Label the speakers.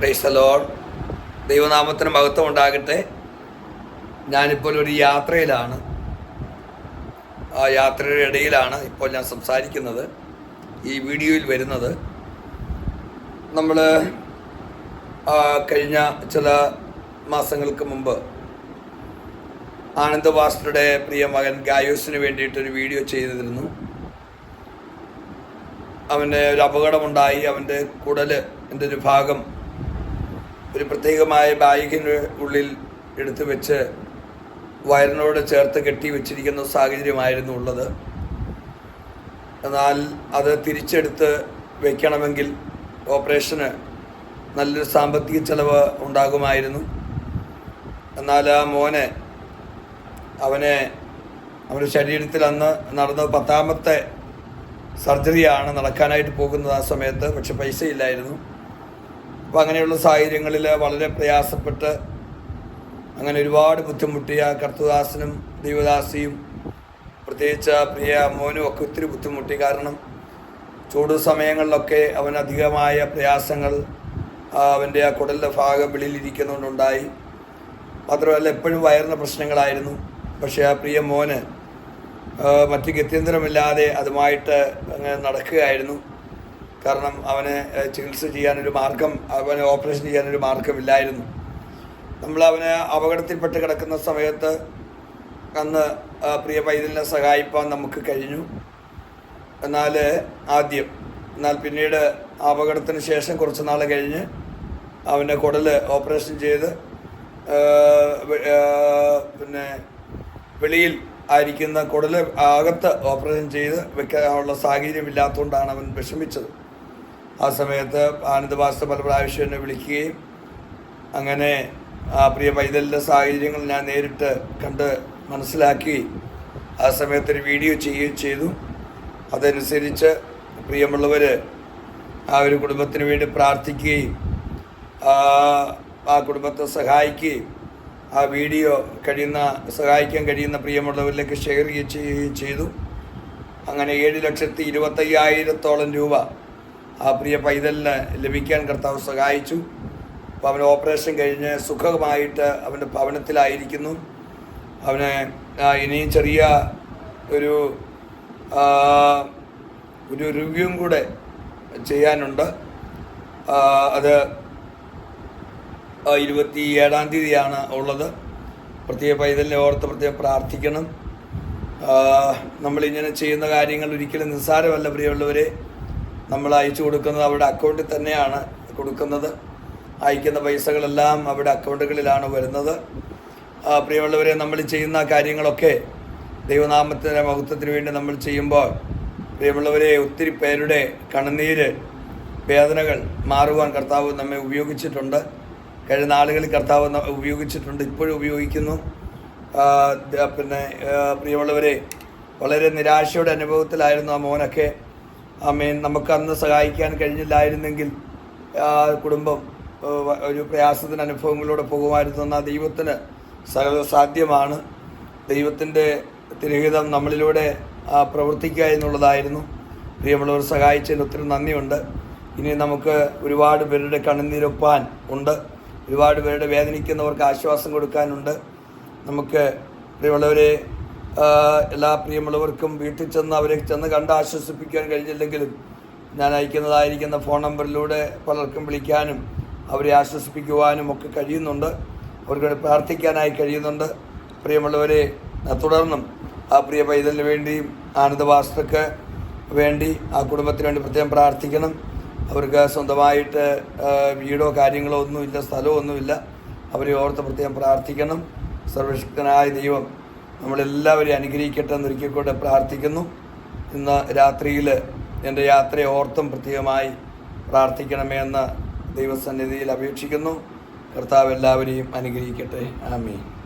Speaker 1: പ്രൈസലോൺ ദൈവനാമത്തിന് മഹത്വം ഉണ്ടാകട്ടെ. ഞാനിപ്പോൾ ഒരു യാത്രയിലാണ്. ആ യാത്രയുടെ ഇടയിലാണ് ഇപ്പോൾ ഞാൻ സംസാരിക്കുന്നത്. ഈ വീഡിയോയിൽ വരുന്നത്. നമ്മൾ കഴിഞ്ഞ ചില മാസങ്ങൾക്ക് മുമ്പ് ആനന്ദ മാസ്റ്ററുടെ പ്രിയ മകൻ ഗായോസിന് വേണ്ടിയിട്ടൊരു വീഡിയോ ചെയ്തിരുന്നു. അവന് ഒരു അപകടമുണ്ടായി. അവന്റെ കുടലിന്റെ ഒരു ഭാഗം ഒരു പ്രത്യേകമായ ബാഗിന് ഉള്ളിൽ എടുത്തു വെച്ച് വയറിനോട് ചേർത്ത് കെട്ടി വെച്ചിരിക്കുന്ന സാഹചര്യമായിരുന്നു ഉള്ളത്. എന്നാൽ അത് തിരിച്ചെടുത്ത് വയ്ക്കണമെങ്കിൽ ഓപ്പറേഷന് നല്ലൊരു സാമ്പത്തിക ചെലവ് ഉണ്ടാകുമായിരുന്നു. എന്നാൽ ആ മോനെ അവനെ അവന്റെ ശരീരത്തിൽ അന്ന് നടന്ന പത്താമത്തെ സർജറിയാണ് നടക്കാനായിട്ട് പോകുന്നത് ആ സമയത്ത്. പക്ഷെ പൈസ ഇല്ലായിരുന്നു അപ്പോൾ അങ്ങനെയുള്ള സാഹചര്യങ്ങളിൽ വളരെ പ്രയാസപ്പെട്ട് അങ്ങനെ ഒരുപാട് ബുദ്ധിമുട്ടിയ കർത്തദാസനും ദൈവദാസിയും പ്രത്യേകിച്ച് പ്രിയ മോനും ഒക്കെ ഒത്തിരി ബുദ്ധിമുട്ടി. കാരണം ചൂട് സമയങ്ങളിലൊക്കെ അവൻ അധികമായ പ്രയാസങ്ങൾ അവന്റെ ആ കുടലിന്റെ ഭാഗം വെളിയിലിരിക്കുന്നതുകൊണ്ടുണ്ടായി. മാത്രമല്ല എപ്പോഴും വയറിന് പ്രശ്നങ്ങളായിരുന്നു. പക്ഷേ ആ പ്രിയ മോന് മറ്റ് ഗത്യന്തരമില്ലാതെ അതുമായിട്ട് അങ്ങനെ നടക്കുകയായിരുന്നു. കാരണം അവനെ ചികിത്സ ചെയ്യാനൊരു മാർഗം അവനെ ഓപ്പറേഷൻ ചെയ്യാനൊരു മാർഗമില്ലായിരുന്നു. നമ്മൾ അവന് അപകടത്തിൽപ്പെട്ട് കിടക്കുന്ന സമയത്ത് അന്ന് പ്രിയ പൈതലിനെ സഹായിപ്പാൻ നമുക്ക് കഴിഞ്ഞു. എന്നാൽ ആദ്യം എന്നാൽ പിന്നീട് അപകടത്തിന് ശേഷം കുറച്ച് നാൾ കഴിഞ്ഞ് അവന്റെ കുടൽ ഓപ്പറേഷൻ ചെയ്ത് പിന്നെ വെളിയിൽ ആയിരിക്കുന്ന കുടൽ അകത്ത് ഓപ്പറേഷൻ ചെയ്ത് വെക്കാനുള്ള സാഹചര്യമില്ലാത്തതുകൊണ്ടാണ് അവൻ വിഷമിച്ചത്. ആ സമയത്ത് ആനന്ദ മാസ്റ്റർ പല പ്രാവശ്യം എന്നെ വിളിക്കുകയും അങ്ങനെ ആ പ്രിയ പൈതലിന്റെ സാഹചര്യങ്ങൾ ഞാൻ നേരിട്ട് കണ്ട് മനസ്സിലാക്കി ആ സമയത്ത് ഒരു വീഡിയോ ചെയ്യുകയും ചെയ്തു. അതനുസരിച്ച് പ്രിയമുള്ളവർ ആ ഒരു കുടുംബത്തിന് വേണ്ടി പ്രാർത്ഥിക്കുകയും ആ കുടുംബത്തെ സഹായിക്കുകയും ആ വീഡിയോ കഴിയുന്ന സഹായിക്കാൻ കഴിയുന്ന പ്രിയമുള്ളവരിലേക്ക് ഷെയർ ചെയ്യുകയും ചെയ്തു. അങ്ങനെ ഏഴ് ലക്ഷത്തി ഇരുപത്തയ്യായിരത്തോളം രൂപ ആ പ്രിയ പൈതലിന് ലഭിക്കാൻ കർത്താവ് സഹായിച്ചു. അപ്പോൾ അവൻ ഓപ്പറേഷൻ കഴിഞ്ഞ് സുഖമായിട്ട് അവന്റെ ഭവനത്തിലായിരിക്കുന്നു. അവന് ഇനിയും ചെറിയ ഒരു ഒരു റിവ്യൂവും കൂടെ ചെയ്യാനുണ്ട്. അത് ഇരുപത്തി ഏഴാം തീയതിയാണ് ഉള്ളത്. പ്രത്യേക പൈതലിനെ ഓർത്ത് പ്രത്യേകം പ്രാർത്ഥിക്കണം. നമ്മളിങ്ങനെ ചെയ്യുന്ന കാര്യങ്ങൾ ഒരിക്കലും നിസ്സാരമല്ല പ്രിയമുള്ളവരെ. നമ്മൾ അയച്ചു കൊടുക്കുന്നത് അവരുടെ അക്കൗണ്ടിൽ തന്നെയാണ് കൊടുക്കുന്നത്. അയക്കുന്ന പൈസകളെല്ലാം അവരുടെ അക്കൗണ്ടുകളിലാണ് വരുന്നത്. പ്രിയമുള്ളവരെ നമ്മൾ ചെയ്യുന്ന കാര്യങ്ങളൊക്കെ ദൈവനാമത്തിന്റെ മഹത്വത്തിന് വേണ്ടി നമ്മൾ ചെയ്യുമ്പോൾ പ്രിയമുള്ളവരെ ഒത്തിരി പേരുടെ കണ്ണുനീര് വേദനകൾ മാറുവാൻ കർത്താവ് നമ്മെ ഉപയോഗിച്ചിട്ടുണ്ട്. കഴിഞ്ഞ നാളുകളിൽ കർത്താവ് ഉപയോഗിച്ചിട്ടുണ്ട് ഇപ്പോഴും ഉപയോഗിക്കുന്നു. പിന്നെ പ്രിയമുള്ളവരെ വളരെ നിരാശയുടെ അനുഭവത്തിലായിരുന്നു ആ മോനൊക്കെ. ആമേൻ നമുക്ക് അന്ന് സഹായിക്കാൻ കഴിഞ്ഞില്ലായിരുന്നെങ്കിൽ കുടുംബം ഒരു പ്രയാസത്തിന് അനുഭവങ്ങളിലൂടെ പോകുമായിരുന്നു എന്നാൽ ദൈവത്തിന് സകല സാധ്യമാണ്. ദൈവത്തിന്റെ തിരഹിതം നമ്മളിലൂടെ പ്രവർത്തിക്കുക എന്നുള്ളതായിരുന്നു. പ്രിയമുള്ളവർ സഹായിച്ചതിന് ഒത്തിരി നന്ദിയുണ്ട്. ഇനി നമുക്ക് ഒരുപാട് പേരുടെ കണ്ണുനീരൊപ്പാൻ ഉണ്ട്. ഒരുപാട് പേരുടെ വേദനിക്കുന്നവർക്ക് ആശ്വാസം കൊടുക്കാനുണ്ട്. നമുക്ക് പ്രിയമുള്ളവരെ എല്ലാ പ്രിയമുള്ളവർക്കും വീട്ടിൽ ചെന്ന് അവരെ ചെന്ന് കണ്ട് ആശ്വസിപ്പിക്കാൻ കഴിഞ്ഞില്ലെങ്കിലും ഞാൻ അയക്കുന്നതായിരിക്കുന്ന ഫോൺ നമ്പറിലൂടെ പലർക്കും വിളിക്കാനും അവരെ ആശ്വസിപ്പിക്കുവാനും ഒക്കെ കഴിയുന്നുണ്ട്. അവർക്ക് പ്രാർത്ഥിക്കാനായി കഴിയുന്നുണ്ട്. പ്രിയമുള്ളവരെ തുടർന്നും ആ പ്രിയ പൈതലിന് വേണ്ടിയും ആനന്ദവാസക്ക് വേണ്ടി ആ കുടുംബത്തിന് വേണ്ടി പ്രത്യേകം പ്രാർത്ഥിക്കണം. അവർക്ക് സ്വന്തമായിട്ട് വീടോ കാര്യങ്ങളോ ഒന്നുമില്ല സ്ഥലമോ ഒന്നുമില്ല. അവരെ ഓർത്ത് പ്രത്യേകം പ്രാർത്ഥിക്കണം. സർവശക്തനായ ദൈവം നമ്മളെല്ലാവരെയും അനുഗ്രഹിക്കട്ടെ എന്ന് ഒരിക്കൽ കൂടെ പ്രാർത്ഥിക്കുന്നു. ഇന്ന് രാത്രിയിൽ എന്റെ യാത്രയെ ഓർത്തും പ്രത്യേകമായി പ്രാർത്ഥിക്കണമേ എന്ന് ദൈവസന്നിധിയിൽ അപേക്ഷിക്കുന്നു. കർത്താവ് എല്ലാവരെയും അനുഗ്രഹിക്കട്ടെ. ആമീൻ.